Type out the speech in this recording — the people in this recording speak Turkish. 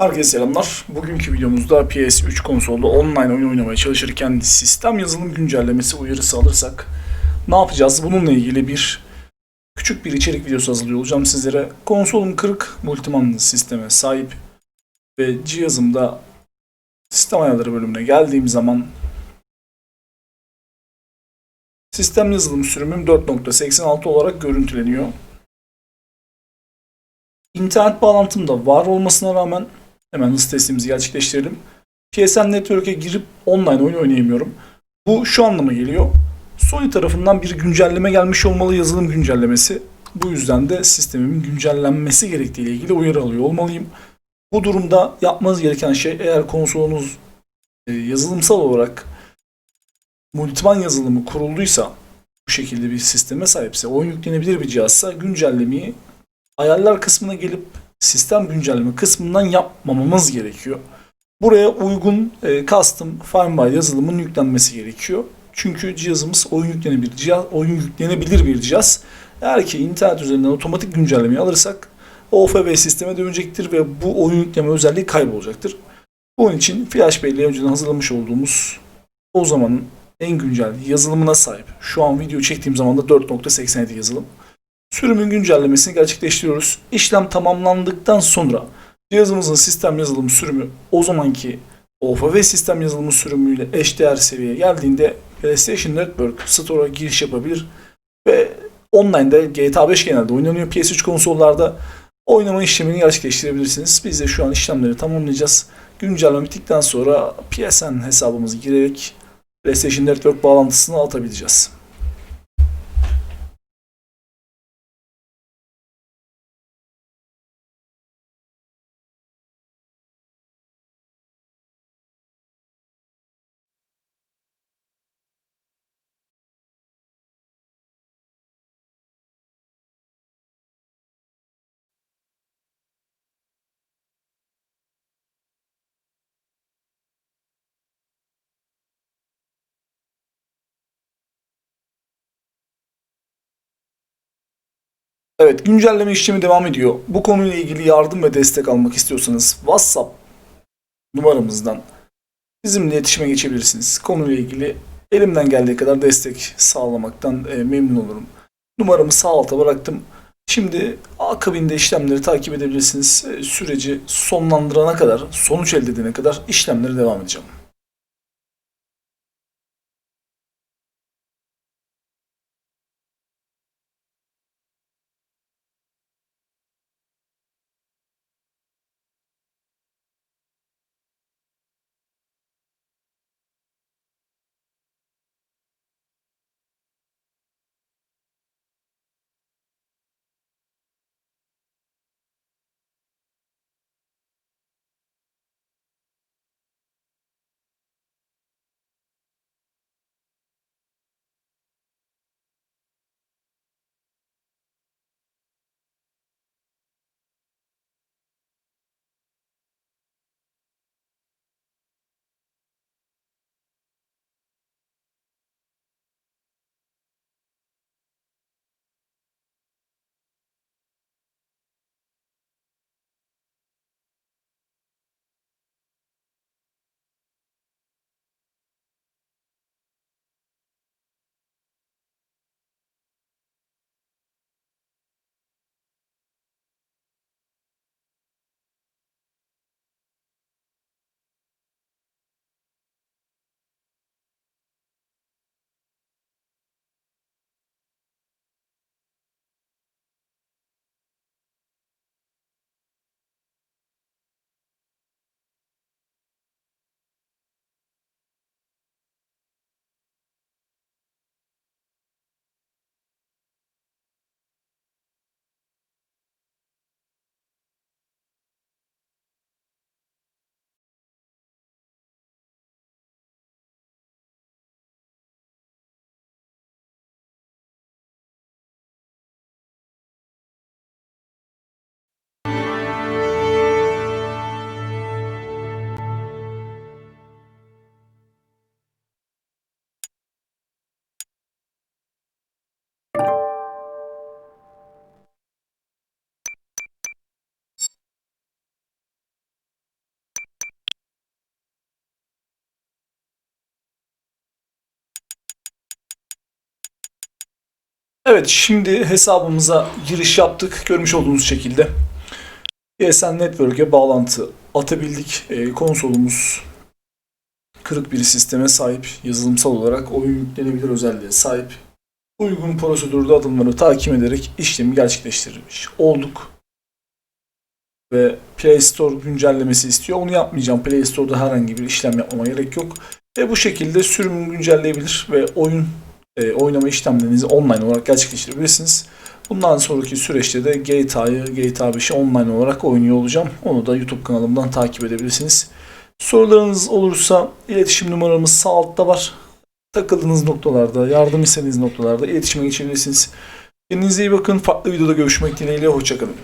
Herkese selamlar. Bugünkü videomuzda PS3 konsolda online oyun oynamaya çalışırken sistem yazılım güncellemesi uyarısı alırsak ne yapacağız? Bununla ilgili bir küçük bir içerik videosu hazırlıyor olacağım sizlere. Konsolum kırık, multimanlı sisteme sahip ve cihazımda sistem ayarları bölümüne geldiğim zaman sistem yazılım sürümüm 4.86 olarak görüntüleniyor. İnternet bağlantım da var olmasına rağmen hemen hız testimizi gerçekleştirelim. PSN Network'e girip online oyun oynayamıyorum. Bu şu anlama geliyor. Sony tarafından bir güncelleme gelmiş olmalı yazılım güncellemesi. Bu yüzden de sistemimin güncellenmesi gerektiği ile ilgili uyarı alıyor olmalıyım. Bu durumda yapmanız gereken şey eğer konsolunuz e, yazılımsal olarak multiman yazılımı kurulduysa bu şekilde bir sisteme sahipse, oyun yüklenebilir bir cihazsa güncellemeyi ayarlar kısmına gelip sistem güncelleme kısmından yapmamamız gerekiyor. Buraya uygun e, custom firmware yazılımın yüklenmesi gerekiyor. Çünkü cihazımız oyun yüklenebilir cihaz, oyun yüklenebilir bir cihaz. Eğer ki internet üzerinden otomatik güncellemeyi alırsak OFB sisteme dönecektir ve bu oyun yükleme özelliği kaybolacaktır. Bunun için Flash ile önceden hazırlamış olduğumuz o zamanın en güncel yazılımına sahip. Şu an video çektiğim zaman da 4.87 yazılım. Sürümün güncellemesini gerçekleştiriyoruz. İşlem tamamlandıktan sonra cihazımızın sistem yazılım sürümü o zamanki OFV sistem yazılımı sürümüyle eşdeğer seviyeye geldiğinde PlayStation Network Store'a giriş yapabilir ve online'da GTA 5 genelde oynanıyor PS3 konsollarda oynama işlemini gerçekleştirebilirsiniz. Biz de şu an işlemleri tamamlayacağız. Güncelleme bittikten sonra PSN hesabımızı girerek PlayStation Network bağlantısını atabileceğiz. Evet, güncelleme işlemi devam ediyor. Bu konuyla ilgili yardım ve destek almak istiyorsanız WhatsApp numaramızdan bizimle iletişime geçebilirsiniz. Konuyla ilgili elimden geldiği kadar destek sağlamaktan e, memnun olurum. Numaramı sağ alta bıraktım. Şimdi akabinde işlemleri takip edebilirsiniz. E, Süreci sonlandırana kadar, sonuç elde edene kadar işlemlere devam edeceğim. Evet şimdi hesabımıza giriş yaptık. Görmüş olduğunuz şekilde. ESN Network'e bağlantı atabildik. E, konsolumuz kırık bir sisteme sahip. Yazılımsal olarak oyun yüklenebilir özelliğe sahip. Uygun prosedürde adımları takip ederek işlemi gerçekleştirmiş olduk. Ve Play Store güncellemesi istiyor. Onu yapmayacağım. Play Store'da herhangi bir işlem yapmama gerek yok. Ve bu şekilde sürümü güncelleyebilir ve oyun e, oynama işlemlerinizi online olarak gerçekleştirebilirsiniz. Bundan sonraki süreçte de GTA'yı, GTA 5'i online olarak oynuyor olacağım. Onu da YouTube kanalımdan takip edebilirsiniz. Sorularınız olursa iletişim numaramız sağ altta var. Takıldığınız noktalarda, yardım istediğiniz noktalarda iletişime geçebilirsiniz. Kendinize iyi bakın. Farklı videoda görüşmek dileğiyle. Hoşçakalın.